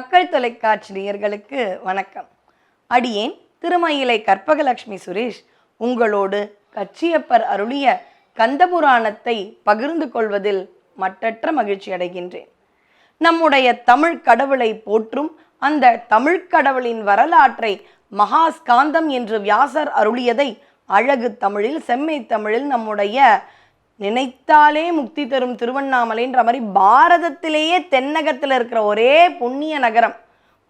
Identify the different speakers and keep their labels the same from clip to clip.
Speaker 1: மக்கள் தொலைக்காட்சி நேயர்களுக்கு வணக்கம். அடியேன் திருமயிலை கற்பகலட்சுமி சுரேஷ் உங்களோடு கச்சியப்பர் அருளிய கந்தபுராணத்தை பகிர்ந்து கொள்வதில் மற்றற்ற மகிழ்ச்சி அடைகின்றேன். நம்முடைய தமிழ் கடவுளை போற்றும் அந்த தமிழ் கடவுளின் வரலாற்றை மகாஸ்காந்தம் என்று வியாசர் அருளியதை அழகு தமிழில் செம்மை தமிழில் நம்முடைய நினைத்தாலே முக்தி தரும் திருவண்ணாமலைன்ற மாதிரி பாரதத்திலேயே தென்னகத்தில் இருக்கிற ஒரே புண்ணிய நகரம்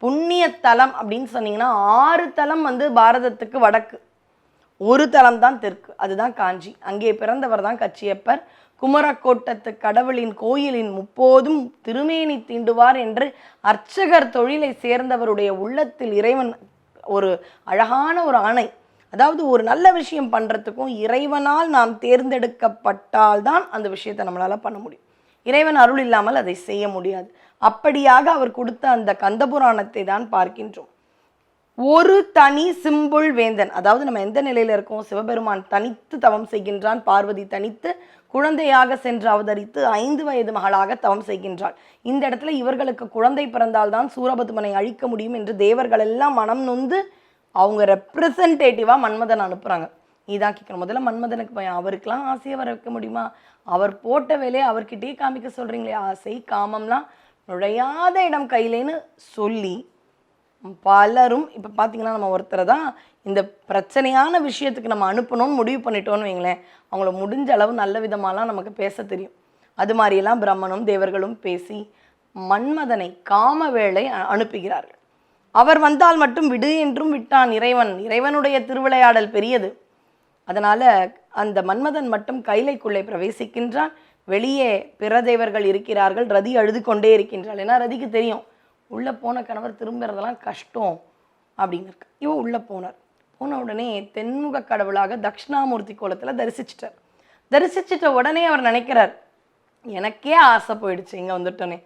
Speaker 1: புண்ணிய தலம் அப்படின்னு சொன்னீங்கன்னா ஆறு தலம் வந்து பாரதத்துக்கு வடக்கு. ஒரு தலம் தான் தெற்கு அதுதான் காஞ்சி. அங்கே பிறந்தவர் தான் கச்சியப்பர். குமரக்கோட்டத்து கடவுளின் கோயிலின் முப்போதும் திருமேனி தீண்டுவார் என்று அர்ச்சகர் தொழிலை சேர்ந்தவருடைய உள்ளத்தில் இறைவன் ஒரு அழகான ஒரு ஆணை. அதாவது ஒரு நல்ல விஷயம் பண்ணுறதுக்கும் இறைவனால் நாம் தேர்ந்தெடுக்கப்பட்டால் தான் அந்த விஷயத்தை நம்மளால் பண்ண முடியும். இறைவன் அருள் இல்லாமல் அதை செய்ய முடியாது. அப்படியாக அவர் கொடுத்த அந்த கந்தபுராணத்தை தான் பார்க்கின்றோம். ஒரு தனி சிம்புள் வேந்தன் அதாவது நம்ம எந்த நிலையில் இருக்கோம்? சிவபெருமான் தனித்து தவம் செய்கின்றான் பார்வதி தனித்து குழந்தையாக சென்று அவதரித்து ஐந்து வயது மகளாக தவம் செய்கின்றாள். இந்த இடத்துல இவர்களுக்கு குழந்தை பிறந்தால்தான் சூரபதுமனை அழிக்க முடியும் என்று தேவர்கள் எல்லாம் மனம் நொந்து அவங்க ரெப்ரசன்டேட்டிவாக மன்மதன் அனுப்புகிறாங்க இதான் கேட்கணும் முதல்ல மன்மதனுக்கு பயம் அவருக்கெல்லாம் ஆசையை வர வைக்க முடியுமா? அவர் போட்ட வேலையை அவர்கிட்டயே காமிக்க சொல்கிறீங்களே ஆசை காமம்லாம் நுழையாத இடம் கையிலேன்னு சொல்லி பலரும் இப்போ பார்த்தீங்கன்னா நம்ம ஒருத்தரை தான் இந்த பிரச்சனையான விஷயத்துக்கு நம்ம அனுப்பணும்னு முடிவு பண்ணிட்டோம்னு வைங்களேன். அவங்கள முடிஞ்ச அளவு நல்ல விதமாலாம் நமக்கு பேச தெரியும். அது மாதிரியெல்லாம் பிரம்மனும் தேவர்களும் பேசி மன்மதனை காம வேளை அனுப்புகிறார்கள். அவர் வந்தால் மட்டும் விடு என்றும் விட்டான் இறைவன். இறைவனுடைய திருவிளையாடல் பெரியது. அதனால அந்த மன்மதன் மட்டும் கைலைக்குள்ளே பிரவேசிக்கின்றான். வெளியே பிற தேவர்கள் இருக்கிறார்கள். ரதி அழுது கொண்டே இருக்கின்றாள். ஏன்னா ரதிக்கு தெரியும் உள்ளே போன கணவர் திரும்புறதெல்லாம் கஷ்டம் அப்படின்னு இருக்கு இவன் உள்ளே போனார். போன உடனே தென்முக கடவுளாக தட்சிணாமூர்த்தி கோலத்தில் தரிசிச்சிட்டார். தரிசிச்சிட்ட உடனே அவர் நினைக்கிறார் எனக்கே ஆசை போயிடுச்சு இங்கே வந்துட்டோன்னே.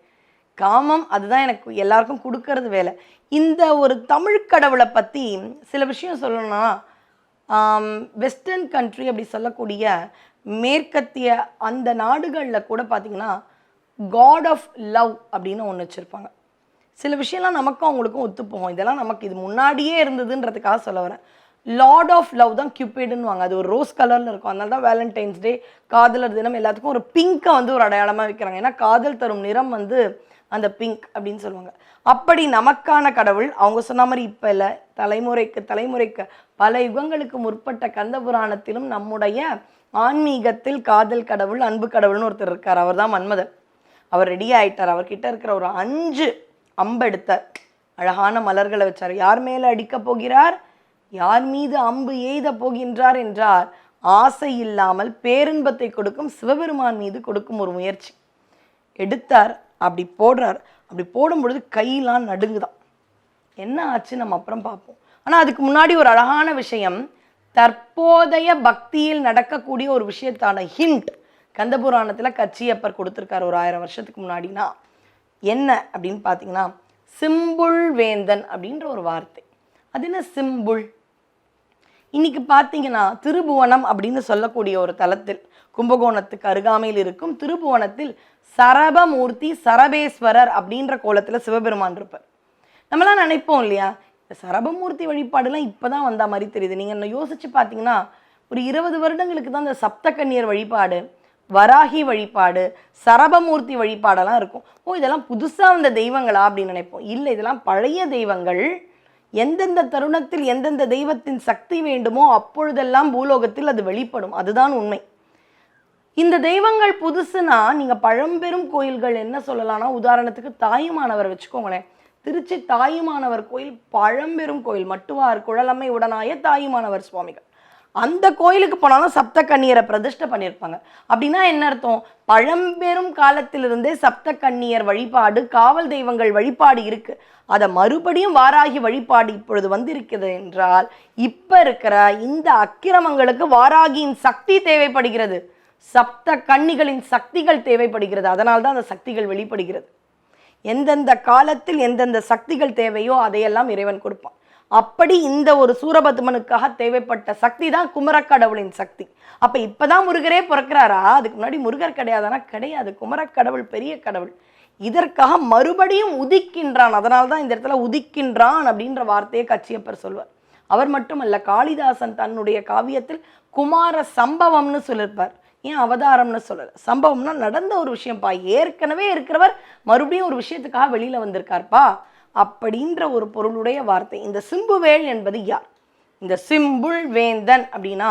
Speaker 1: காமம் அதுதான் எனக்கு எல்லாருக்கும் கொடுக்கறது வேலை. இந்த ஒரு தமிழ் கடவுளை பற்றி சில விஷயம் சொல்லணும்னா வெஸ்டர்ன் கண்ட்ரி அப்படி சொல்லக்கூடிய மேற்கத்திய அந்த நாடுகளில் கூட பார்த்தீங்கன்னா காட் ஆஃப் லவ் அப்படின்னு ஒன்று வச்சுருப்பாங்க. சில விஷயம்லாம் நமக்கும் அவங்களுக்கும் ஒத்துப்போகும் இதெல்லாம் நமக்கு இது முன்னாடியே இருந்ததுன்றதுக்காக சொல்ல வரேன். லார்ட் ஆஃப் லவ் தான் கியூபிடுன்னுவாங்க அது ஒரு ரோஸ் கலரில் இருக்கும். அதனால தான் வேலண்டைன்ஸ் டே காதலர் தினம் எல்லாத்துக்கும் ஒரு பிங்கை வந்து ஒரு அடையாளமாக வைக்கிறாங்க. ஏன்னா காதல் தரும் நிறம் வந்து அந்த பிங்க் அப்படின்னு சொல்லுவாங்க. அப்படி நமக்கான கடவுள் அவங்க சொன்ன மாதிரி இப்போ இல்லை தலைமுறைக்கு தலைமுறைக்கு பல யுகங்களுக்கு முற்பட்ட கந்த புராணத்திலும் நம்முடைய ஆன்மீகத்தில் காதல் கடவுள் அன்பு கடவுள்னு ஒருத்தர் இருக்கார். அவர் தான் மன்மதன். அவர் ரெடி ஆயிட்டார். அவர்கிட்ட இருக்கிற ஒரு அஞ்சு அம்பெடுத்த அழகான மலர்களை வச்சார். யார் மேலே அடிக்கப் போகிறார்? யார் மீது அம்பு எய்த போகின்றார் என்றார் ஆசை இல்லாமல் பேரின்பத்தை கொடுக்கும் சிவபெருமான் மீது கொடுக்கும் ஒரு முயற்சி. எடுத்தார் அப்படி போடுறார். அப்படி போடும் பொழுது கையெல்லாம் நடுங்குதான். என்ன ஆச்சு நம்ம அப்புறம் பார்ப்போம். ஆனால் அதுக்கு முன்னாடி ஒரு அழகான விஷயம். தற்போதைய பக்தியில் நடக்கக்கூடிய ஒரு விஷயத்தான ஹிண்ட் கந்தபுராணத்தில் கச்சியப்பர் கொடுத்துருக்கார் ஒரு ஆயிரம் வருஷத்துக்கு முன்னாடினா என்ன அப்படின்னு பார்த்தீங்கன்னா சிம்புள் வேந்தன் அப்படின்ற ஒரு வார்த்தை. அது என்ன சிம்புள்? இன்னைக்கு பார்த்தீங்கன்னா திருபுவனம் அப்படின்னு சொல்லக்கூடிய ஒரு தலத்தில் கும்பகோணத்துக்கு அருகாமையில் இருக்கும் திருபுவனத்தில் சரபமூர்த்தி சரபேஸ்வரர் அப்படின்ற கோலத்தில் சிவபெருமான் இருப்பார். நம்மலாம் நினைப்போம் இல்லையா? இந்த சரபமூர்த்தி வழிபாடுலாம் இப்பதான் வந்த மாதிரி தெரியுது. நீங்கள் என்ன யோசிச்சு பார்த்தீங்கன்னா ஒரு இருபது வருடங்களுக்கு தான் இந்த சப்தகன்னியர் வழிபாடு வராகி வழிபாடு சரபமூர்த்தி வழிபாடெல்லாம் இருக்கும். ஓ இதெல்லாம் புதுசாக வந்த தெய்வங்களா அப்படின்னு நினைப்போம். இல்லை இதெல்லாம் பழைய தெய்வங்கள் எந்தெந்த தருணத்தில் எந்தெந்த தெய்வத்தின் சக்தி வேண்டுமோ அப்பொழுதெல்லாம் பூலோகத்தில் அது வெளிப்படும். அதுதான் உண்மை. இந்த தெய்வங்கள் புதுசுனா நீங்கள் பழம்பெரும் கோயில்கள் என்ன சொல்லலாம்னா உதாரணத்துக்கு தாயுமானவர் வச்சுக்கோங்களேன். திருச்சி தாயுமானவர் கோயில் பழம்பெரும் கோயில். மட்டுவார் குழலம்மை உடனாய தாயுமானவர் சுவாமிகள். அந்த கோயிலுக்கு போனாலும் சப்த கன்னியரை பிரதிஷ்டை பண்ணியிருப்பாங்க. அப்படின்னா என்ன அர்த்தம்? பழம்பெரும் காலத்திலிருந்தே சப்த கன்னியர் வழிபாடு காவல் தெய்வங்கள் வழிபாடு இருக்கு. அதை மறுபடியும் வாராகி வழிபாடு இப்பொழுது வந்திருக்கிறது என்றால் இப்போ இருக்கிற இந்த அக்கிரமங்களுக்கு வாராகியின் சக்தி தேவைப்படுகிறது. சப்த கன்னிகளின் சக்திகள் தேவைப்படுகிறது. அதனால் தான் அந்த சக்திகள் வெளிப்படுகிறது. எந்தெந்த காலத்தில் எந்தெந்த சக்திகள் தேவையோ அதையெல்லாம் இறைவன் கொடுப்பான். அப்படி இந்த ஒரு சூரபத்மனுக்காக தேவைப்பட்ட சக்தி தான் குமரக்கடவுளின் சக்தி. அப்போ இப்போ தான் முருகரே பிறக்கிறாரா? அதுக்கு முன்னாடி முருகர் கிடையாதானா? கிடையாது. குமரக்கடவுள் பெரிய கடவுள். இதற்காக மறுபடியும் உதிக்கின்றான். அதனால தான் இந்த இடத்துல உதிக்கின்றான் அப்படின்ற வார்த்தையை கச்சியப்பர் சொல்வார். அவர் மட்டுமல்ல காளிதாசன் தன்னுடைய காவியத்தில் குமார சம்பவம்னு சொல்லியிருப்பார் ஏன் அவதாரம்னு சொல்லல? சம்பவம்னா நடந்த ஒரு விஷயம்ப்பா ஏற்கனவே இருக்கிறவர் மறுபடியும் ஒரு விஷயத்துக்காக வெளியில் வந்திருக்கார்ப்பா. அப்படின்ற ஒரு பொருளுடைய வார்த்தை. இந்த சிம்புவேள் என்பது யார்? இந்த சிம்புள் வேந்தன் அப்படின்னா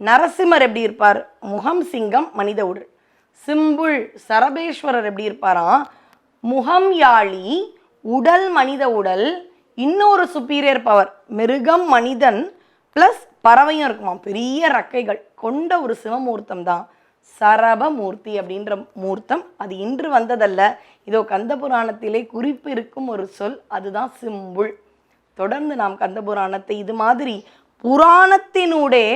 Speaker 1: நரசிம்மர் எப்படி இருப்பார்? முகம் சிங்கம் மனித உடல். சிம்புள் சரபேஸ்வரர் எப்படி இருப்பாராம் முகம் யாழி உடல் மனித உடல் இன்னொரு சுப்பீரியர் பவர் மிருகம் மனிதன் ப்ளஸ் பறவையும் இருக்குமா? பெரிய ரக்கைகள் கொண்ட ஒரு சிவமூர்த்தம் தான் சரபமூர்த்தி அப்படின்ற மூர்த்தம் அது இன்று வந்ததல்ல. இதோ கந்த புராணத்திலே குறிப்பு இருக்கும் ஒரு சொல் அதுதான் சிம்புள். தொடர்ந்து நாம் கந்த புராணத்தை இது மாதிரி புராணத்தினூடே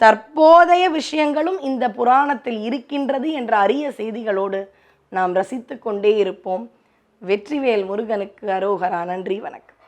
Speaker 1: தற்போதைய விஷயங்களும் இந்த புராணத்தில் இருக்கின்றது என்ற அரிய செய்திகளோடு நாம் ரசித்து கொண்டே இருப்போம். வெற்றிவேல் முருகனுக்கு அரோகரா. நன்றி வணக்கம்.